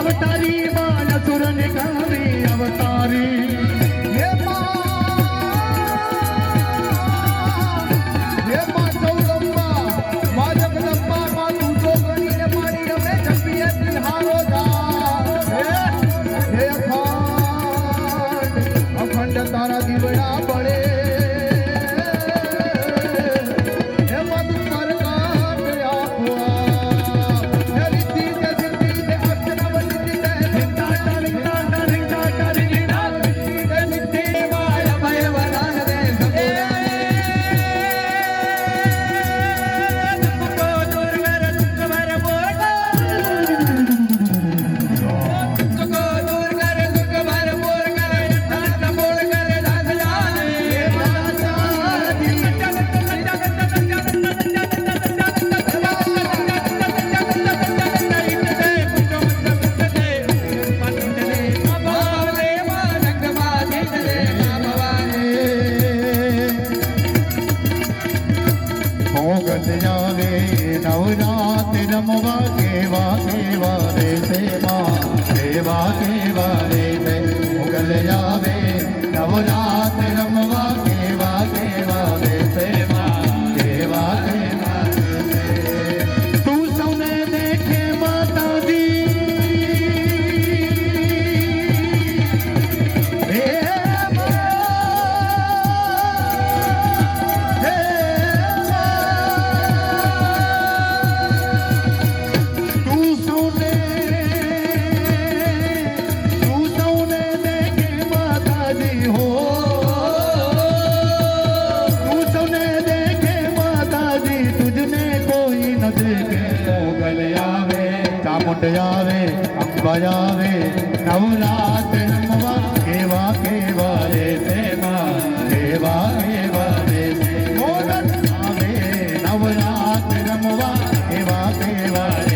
અવતારી બાલ સુર ને કાવે અવતારી সারা দিব નવરાત રમવા કેવા કેવા રે તે માં કેવા કેવા રે તે આવે રાત આવે અંબા આવે નવરાત રમવા કેવા કેવા રે તેમાં કેવા કેવા રે આવે નવરાત રમવા કેવા કેવા